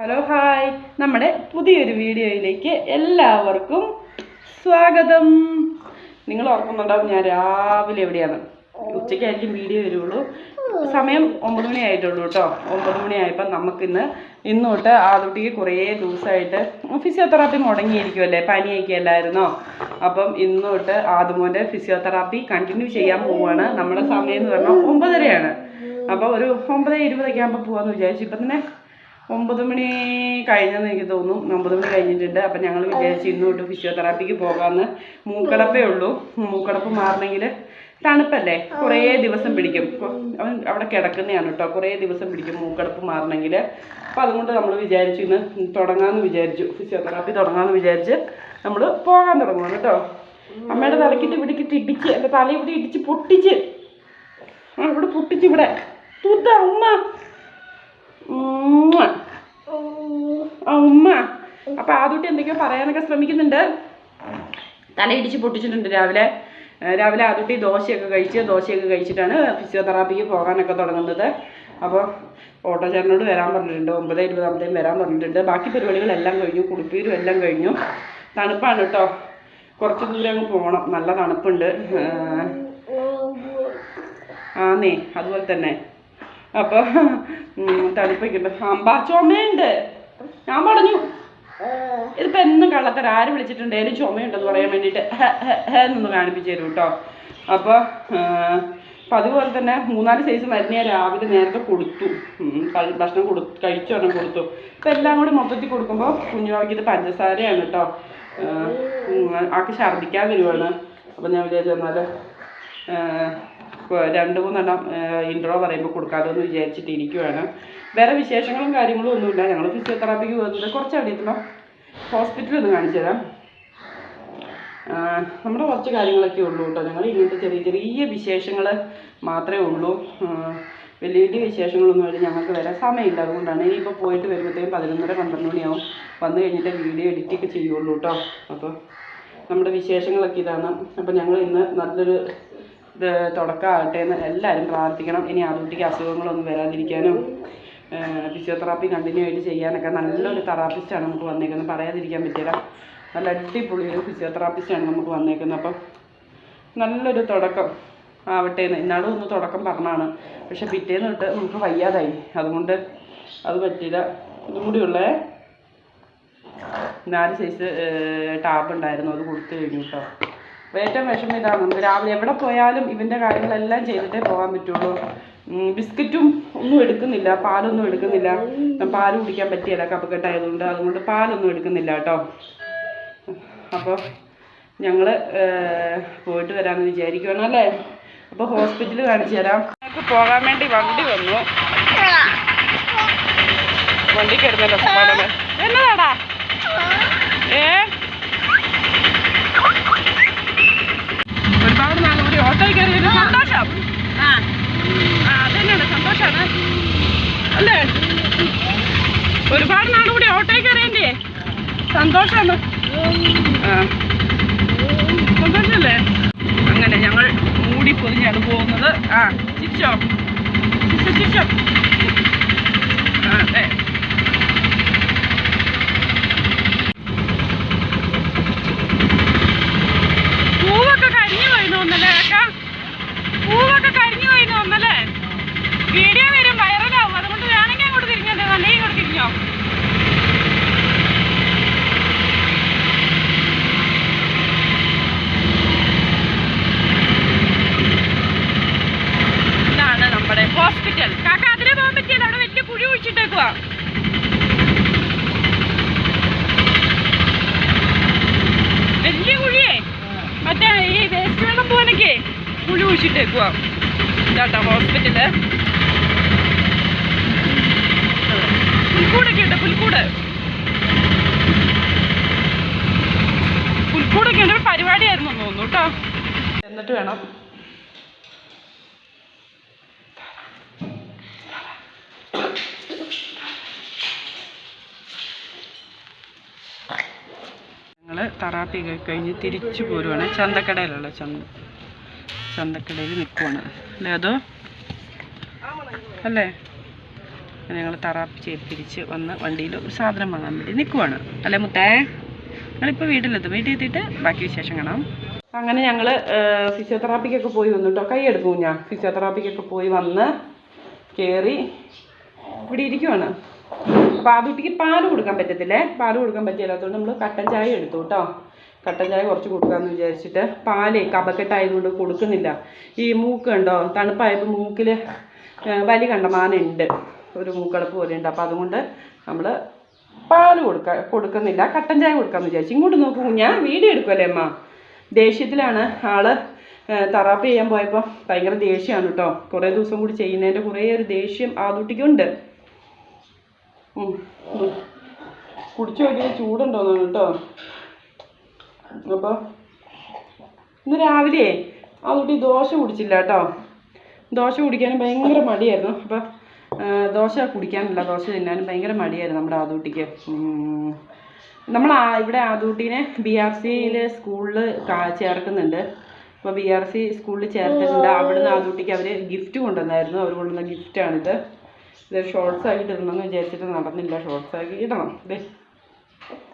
Hello hi നമ്മുടെ പുതിയൊരു വീഡിയോയിലേക്ക് എല്ലാവർക്കും സ്വാഗതം. നിങ്ങൾ ഓർക്കുന്നുണ്ടാവും ഞാൻ രാവിലെ എവിടെയാണ്? ഉച്ചയ്ക്കായിരിക്കും വീഡിയോ വരുള്ളൂ. സമയം ഒമ്പത് മണി ആയിട്ടുള്ളൂ കേട്ടോ. ഒമ്പത് മണി ആയപ്പോൾ നമുക്കിന്ന് ഇന്ന് തൊട്ട് ആദ്യത്തേക്ക് കുറേ ദിവസമായിട്ട് ഫിസിയോതെറാപ്പി മുടങ്ങിയിരിക്കുമല്ലേ പനിയൊക്കെ അല്ലായിരുന്നോ? അപ്പം ഇന്ന് തൊട്ട് ആദ്യമോന്റെ ഫിസിയോതെറാപ്പി കണ്ടിന്യൂ ചെയ്യാൻ പോവുകയാണ് നമ്മുടെ സമയം എന്ന് പറഞ്ഞാൽ ഒമ്പതരയാണ്. അപ്പോൾ ഒരു ഒമ്പത് ഇരുപതൊക്കെ ആകുമ്പോൾ പോകാമെന്ന് വിചാരിച്ചു. ഇപ്പം തന്നെ ഒമ്പത് മണി കഴിഞ്ഞെന്ന് എനിക്ക് തോന്നുന്നു. ഒമ്പത് മണി കഴിഞ്ഞിട്ടുണ്ട്. അപ്പം ഞങ്ങൾ വിചാരിച്ചു ഇന്ന് തൊട്ട് ഫിസിയോതെറാപ്പിക്ക് പോകാമെന്ന് മൂക്കടപ്പേ ഉള്ളൂ. മൂക്കടപ്പ് മാറണമെങ്കിൽ തണുപ്പല്ലേ? കുറേ ദിവസം പിടിക്കും. അവൻ അവിടെ കിടക്കുന്നതാണ് കേട്ടോ. കുറേ ദിവസം പിടിക്കും മൂക്കടപ്പ് മാറണമെങ്കിൽ അപ്പം അതുകൊണ്ട് നമ്മൾ വിചാരിച്ചു ഇന്ന് തുടങ്ങാമെന്ന് വിചാരിച്ചു. ഫിസിയോതെറാപ്പി തുടങ്ങാമെന്ന് വിചാരിച്ച് നമ്മൾ പോകാൻ തുടങ്ങുകയാണ് കേട്ടോ. അമ്മയുടെ തലക്കിട്ട് ഇവിടേക്കിട്ട് ഇടിച്ച് എന്റെ തല ഇടിച്ച് പൊട്ടിച്ച്. ഇവിടെ പൊട്ടിച്ച് ഇവിടെ. തൂത്ത ഉമ്മ. ആ ഉമ്മ അപ്പൊ ആദ്യത്തെ എന്തൊക്കെയോ പറയാനൊക്കെ ശ്രമിക്കുന്നുണ്ട്. തലയിടിച്ച് പൊട്ടിച്ചിട്ടുണ്ട് രാവിലെ. രാവിലെ ആദ്യത്തെ ദോശയൊക്കെ കഴിച്ച് ദോശയൊക്കെ കഴിച്ചിട്ടാണ് ഫിസിയോതെറാപ്പിക്ക് പോകാനൊക്കെ തുടങ്ങുന്നത്. അപ്പോൾ ഓട്ടോ ചേട്ടനോട് വരാൻ പറഞ്ഞിട്ടുണ്ട്. ഒമ്പത് ഇരുപതാമത്തേയും വരാൻ പറഞ്ഞിട്ടുണ്ട്. ബാക്കി പരിപാടികളെല്ലാം കഴിഞ്ഞു കുളിപ്പീരും എല്ലാം കഴിഞ്ഞു. തണുപ്പാണ് കേട്ടോ. കുറച്ച് ദൂരം അങ്ങ് പോകണം. നല്ല തണുപ്പുണ്ട്. ആന്നേ അതുപോലെ തന്നെ. അപ്പോൾ തണുപ്പൊക്കെ ഉണ്ട്. അമ്പാച്ചോമ്മയുണ്ട് ഞാൻ പറഞ്ഞു. ഇതിപ്പോ എന്നും കള്ളത്തരം. ആര് വിളിച്ചിട്ടുണ്ടെങ്കിലും ചുമയുണ്ടെന്ന് പറയാൻ വേണ്ടിയിട്ട്. എന്നൊന്ന് കാണിപ്പിച്ചു തരും കേട്ടോ അപ്പോൾ അപ്പം അതുപോലെ തന്നെ മൂന്നാൽ സൈസ് മരുന്ന് ഞാൻ രാവിലെ നേരത്തെ കൊടുത്തു. ഭക്ഷണം കൊടു കഴിച്ചു കൊടുത്തു. അപ്പം എല്ലാം കൂടി മൊത്തത്തിൽ കൊടുക്കുമ്പോൾ കുഞ്ഞുവാക്കി ഇത് പഞ്ചസാരയാണ് കേട്ടോ ആൾക്ക് ഛർദ്ദിക്കാൻ വരുവാണ്. അപ്പം ഞാൻ വിചാരിച്ചു എന്നാൽ രണ്ട് മൂന്നെണ്ണം ഇൻട്രോ പറയുമ്പോൾ കൊടുക്കാമല്ലോ എന്ന് വിചാരിച്ചിട്ട് ഇരിക്കുവാണ്. വേറെ വിശേഷങ്ങളും കാര്യങ്ങളും ഒന്നുമില്ല. ഞങ്ങൾ ഫിസിയോതെറാപ്പിക്ക് പോകുന്നത് കുറച്ച് അറിയത്തില്ല ഹോസ്പിറ്റലിൽ ഒന്ന് കാണിച്ചു തരാം. ആ, നമ്മുടെ കുറച്ച് കാര്യങ്ങളൊക്കെ ഉള്ളൂ കേട്ടോ. ഞങ്ങൾ ഇങ്ങനത്തെ ചെറിയ ചെറിയ വിശേഷങ്ങൾ മാത്രമേ ഉള്ളൂ. ആ, വലിയ വലിയ വിശേഷങ്ങളൊന്നും ഞങ്ങൾക്ക് വരാൻ സമയമില്ല. അതുകൊണ്ടാണ് ഇനിയിപ്പോൾ പോയിട്ട് വരുമ്പോഴത്തേക്കും പതിനൊന്നര പന്ത്രണ്ട് മണിയാവും. വന്നു കഴിഞ്ഞിട്ട് വീഡിയോ എഡിറ്റൊക്കെ ചെയ്യുള്ളൂ കേട്ടോ. അപ്പോൾ നമ്മുടെ വിശേഷങ്ങളൊക്കെ ഇതാണ്. അപ്പോൾ ഞങ്ങൾ ഇന്ന് നല്ലൊരു ഇത് തുടക്കമാകട്ടെ എന്ന് എല്ലാവരും പ്രാർത്ഥിക്കണം. ഇനി ആദ്യത്തേക്ക് അസുഖങ്ങളൊന്നും വരാതിരിക്കാനും ഫിസിയോതെറാപ്പി കണ്ടിന്യൂ ആയിട്ട് ചെയ്യാനൊക്കെ നല്ലൊരു തെറാപ്പിസ്റ്റാണ് നമുക്ക് വന്നേക്കുന്നത്. പറയാതിരിക്കാൻ പറ്റില്ല. നല്ല അടിപൊളി ഒരു ഫിസിയോതെറാപ്പിസ്റ്റാണ് നമുക്ക് വന്നേക്കുന്നത്. അപ്പം നല്ലൊരു തുടക്കം ആവട്ടെ എന്ന്. ഇന്നാളും ഒന്ന് തുടക്കം പറഞ്ഞാണ്. പക്ഷെ പിറ്റേന്ന് തൊട്ട് നമുക്ക് വയ്യാതായി. അതുകൊണ്ട് അത് പറ്റില്ല ഇതും കൂടി ഉള്ളേ. നാല് സൈസ് ടാബ് ഉണ്ടായിരുന്നു. അത് കൊടുത്തു കഴിഞ്ഞു കേട്ടോ. ഏറ്റവും വിഷമം ഇതാണ്. നമുക്ക് രാവിലെ എവിടെ പോയാലും ഇവന്റെ കാര്യങ്ങളെല്ലാം ചെയ്തിട്ടേ പോകാൻ പറ്റുള്ളൂ. ബിസ്ക്കറ്റും ഒന്നും എടുക്കുന്നില്ല പാലൊന്നും എടുക്കുന്നില്ല. പാൽ കുടിക്കാൻ പറ്റിയല്ല കപ്പക്കെട്ടായതുകൊണ്ട് അതുകൊണ്ട് പാലൊന്നും എടുക്കുന്നില്ല കേട്ടോ. അപ്പോൾ ഞങ്ങൾ പോയിട്ട് വരാമെന്ന് വിചാരിക്കുകയാണ് അല്ലേ? അപ്പോൾ ഹോസ്പിറ്റലിൽ കാണിച്ചു തരാം. ഞങ്ങൾക്ക് പോകാൻ വേണ്ടി വണ്ടി വന്നു. വണ്ടി കയറുന്നല്ലോ പാടല്ലേ എന്നതാടാ? ഏ? ഒരുപാട് നാൾ കൂടി ഓട്ടോയിൽ കയറി ഒരു സന്തോഷം. അതന്നെയാണ് അല്ലേ? ഒരുപാട് നാൾ കൂടി ഓട്ടോയിൽ കയറിയല്ലേ? സന്തോഷമാണ് ആ. അങ്ങനെ ഞങ്ങൾ മൂടി പൊതിഞ്ഞാണ് പോകുന്നത്. ആ ചിച്ചോ ചിച്ചോ ചിച്ചോ ആ അതെ. കുഴി ഒഴിച്ചിട്ടേക്കുവാ ഇതാട്ടോ ഹോസ്പിറ്റൽ പുൽക്കൂടൊക്കെ ഉണ്ട് പുൽക്കൂട്. പുൽക്കൂടൊക്കെ ഉണ്ട് പരിപാടിയായിരുന്നു തോന്നുന്നു കേട്ടോ. എന്നിട്ട് വേണം. ഞങ്ങൾ തെറാപ്പി കഴിഞ്ഞ് തിരിച്ചു പോരുവാണ്. ചന്തക്കടയിലുള്ള ചന്ത. ചന്തക്കടയിൽ നിൽക്കുവാണ്. അല്ലേ അതോ അല്ലേ? ഞങ്ങൾ തറാപ്പ് ചെയ്ത് തിരിച്ച് വന്ന് വണ്ടിയിൽ ഒരു സാധനം വാങ്ങാൻ വേണ്ടി നിൽക്കുവാണ്. അല്ലേ മുത്തേ? ഞങ്ങളിപ്പോൾ വീട്ടിലെത്തും. വീട്ടിൽ എത്തിയിട്ട് ബാക്കി വിശേഷം കാണാം. അങ്ങനെ ഞങ്ങൾ ഫിസിയോതെറാപ്പിക്കൊക്കെ പോയി വന്നു കേട്ടോ കൈ എടുക്കും ഞാൻ ഫിസിയോതെറാപ്പിക്കൊക്കെ പോയി വന്ന് കയറി ഇവിടെ ഇരിക്കുവാണ്. അപ്പോൾ ആ കുട്ടിക്ക് പാൽ കൊടുക്കാൻ പറ്റത്തില്ലേ? പാൽ കൊടുക്കാൻ പറ്റില്ലാത്തതുകൊണ്ട് നമ്മൾ കട്ടൻ ചായ എടുത്തു കേട്ടോ. കട്ടൻ ചായ കുറച്ച് കൊടുക്കാമെന്ന് വിചാരിച്ചിട്ട് പാലേ കപക്കെട്ടായതുകൊണ്ട് കൊടുക്കുന്നില്ല. ഈ മൂക്ക് കണ്ടോ? തണുപ്പായപ്പോൾ മൂക്കിൽ വലി കണ്ടമാനുണ്ട് ഒരു മൂക്കടപ്പ് പോലെ ഉണ്ട് അപ്പോൾ അതുകൊണ്ട് നമ്മൾ പാൽ കൊടുക്ക കൊടുക്കുന്നില്ല. കട്ടൻ ചായ കൊടുക്കാമെന്ന് വിചാരിച്ചു. ഇങ്ങോട്ട് നോക്കൂ. ഞാൻ വീഡിയോ എടുക്കുമല്ലേ അമ്മ? ദേഷ്യത്തിലാണ് ആൾ തെറാപ്പി ചെയ്യാൻ പോയപ്പോൾ ഭയങ്കര ദേഷ്യമാണ് കേട്ടോ. കുറേ ദിവസം കൂടി ചെയ്യുന്നതിന്റെ കുറേ ഒരു ദേഷ്യം ആദൂട്ടിക്കുണ്ട്. കുടിച്ചു നോക്കിയാൽ ചൂടുണ്ടോന്നാണ് കേട്ടോ. അപ്പോൾ ഇന്ന് രാവിലെ ആ കുട്ടി ദോശ കുടിച്ചില്ല കേട്ടോ. ദോശ കുടിക്കാനും ഭയങ്കര മടിയായിരുന്നു. അപ്പോൾ ദോശ കുടിക്കാനില്ല ദോശ തിന്നാനും ഭയങ്കര മടിയായിരുന്നു നമ്മുടെ ആദൂട്ടിക്ക് നമ്മൾ ഇവിടെ ആദൂട്ടീനെ ബി ആർ സിയിൽ സ്കൂളിൽ ചേർക്കുന്നുണ്ട്. അപ്പോൾ ബി ആർ സി സ്കൂളിൽ ചേർത്തിട്ടുണ്ട്. അവിടുന്ന് ആദൂട്ടിക്ക് അവർ ഗിഫ്റ്റ് കൊണ്ടുവന്നായിരുന്നു. അവർ കൊണ്ടുവന്ന ഗിഫ്റ്റാണിത്. ഇത് ഷോർട്സ് ആക്കി ഇടണമെന്ന് വിചാരിച്ചിട്ട് നടന്നില്ല. ഷോർട്സ് ആക്കി ഇടണം.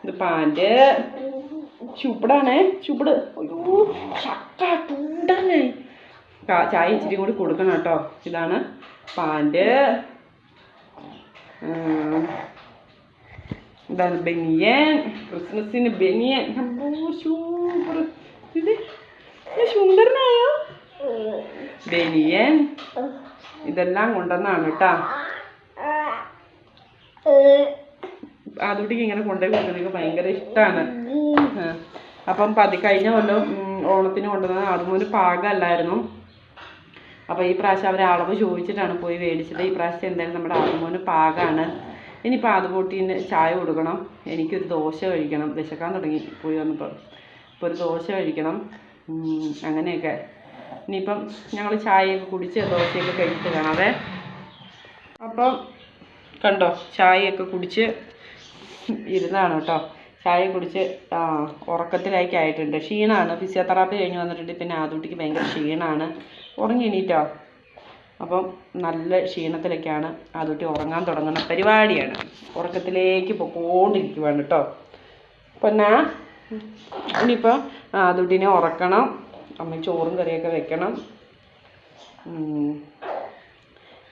ഇത് പാന്റ് ചുപ്പടാണേ ചുപ്പട് അയ്യോ ഷക്ക ചൂടാണേ ചായ ഇച്ചിരി കൂടി കൊടുക്കണം കേട്ടോ. ഇതാണ് പാന്റ് ഇതാണ് ബനിയൻ. ക്രിസ്മസിന് ബനിയൻ. സൂപ്പർ. ഇത് സുന്ദരനായോ? ബനിയൻ. ഇതെല്ലാം കൊണ്ടുവന്നാണ് കേട്ടാ. അതുകൊണ്ടിക്ക് ഇങ്ങനെ കൊണ്ടുപോയി കൊടുക്കുന്നത് ഭയങ്കര ഇഷ്ടമാണ് അപ്പം പതി കഴിഞ്ഞ കൊല്ലം ഓണത്തിന് കൊണ്ടുവന്നത് ഒരു പാകമല്ലായിരുന്നു അപ്പോൾ ഈ പ്രാവശ്യം അവർ അളവ് ചോദിച്ചിട്ടാണ് പോയി മേടിച്ചത്. ഈ പ്രാവശ്യം എന്തായാലും നമ്മുടെ ആറുമോന് പാകമാണ് ഇനിയിപ്പോൾ ആദ്യപോട്ടീന് ചായ കൊടുക്കണം. എനിക്കൊരു ദോശ കഴിക്കണം. വിശക്കാൻ തുടങ്ങി പോയി വന്നപ്പോൾ അപ്പോൾ ഒരു ദോശ കഴിക്കണം. അങ്ങനെയൊക്കെ. ഇനിയിപ്പം ഞങ്ങൾ ചായയൊക്കെ കുടിച്ച് ദോശയൊക്കെ കഴിച്ചു കാണാതെ അപ്പം കണ്ടോ ചായയൊക്കെ കുടിച്ച് ഇരുന്നാണ് കേട്ടോ. ചായ കുടിച്ച് ഉറക്കത്തിലേക്ക് ആയിട്ടുണ്ട്. ക്ഷീണമാണ് ഫിസിയോതെറാപ്പി കഴിഞ്ഞ് വന്നിട്ടുണ്ട്. പിന്നെ ആദൂട്ടിക്ക് ഭയങ്കര ക്ഷീണമാണ് ഉറങ്ങി എണീറ്റോ? അപ്പം നല്ല ക്ഷീണത്തിലൊക്കെയാണ് ആദൂട്ടി ഉറങ്ങാൻ തുടങ്ങുന്ന പരിപാടിയാണ്. ഉറക്കത്തിലേക്ക് പൊക്കോണ്ടിരിക്കുവാണ് കേട്ടോ പിന്നെ ഇനിയിപ്പോൾ ആദൂട്ടിനെ ഉറക്കണം. അമ്മ ചോറും കറിയൊക്കെ വെക്കണം.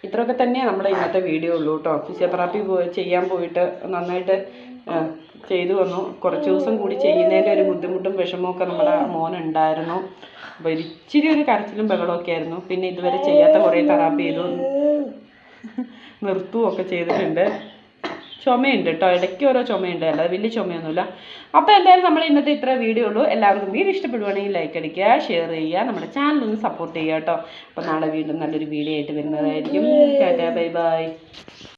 ഇത്രയൊക്കെ തന്നെയാണ് നമ്മുടെ ഇന്നത്തെ വീഡിയോ ഉള്ളൂ കേട്ടോ. ഫിസിയോതെറാപ്പി ചെയ്യാൻ പോയിട്ട് നന്നായിട്ട് ചെയ്തു വന്നു. കുറച്ച് ദിവസം കൂടി ചെയ്യുന്നതിന്റെ ഒരു ബുദ്ധിമുട്ടും വിഷമമൊക്കെ നമ്മുടെ മോനുണ്ടായിരുന്നു. അപ്പോൾ ഇച്ചിരി ഒരു കരച്ചിലും ബഹളമൊക്കെ ആയിരുന്നു. പിന്നെ ഇതുവരെ ചെയ്യാത്ത കുറേ തെറാപ്പി ചെയ്തു. നിർത്തുകയൊക്കെ ചെയ്തിട്ടുണ്ട്. ചുമയുണ്ട് കേട്ടോ. ഇടയ്ക്ക് ഓരോ ചുമയുണ്ട്. അല്ലാതെ വലിയ ചുമയൊന്നുമില്ല. അപ്പോൾ എന്തായാലും നമ്മൾ ഇന്നത്തെ ഇത്ര വീഡിയോ ഉള്ളൂ. എല്ലാവർക്കും വീഡിയോ ഇഷ്ടപ്പെടുവാണെങ്കിൽ ലൈക്ക് അടിക്കുക ഷെയർ ചെയ്യുക നമ്മുടെ ചാനൽ ഒന്ന് സപ്പോർട്ട് ചെയ്യുക കേട്ടോ. അപ്പോൾ നാളെ വീണ്ടും നല്ലൊരു വീഡിയോ ആയിട്ട് വരുന്നതായിരിക്കും. Tata bye bye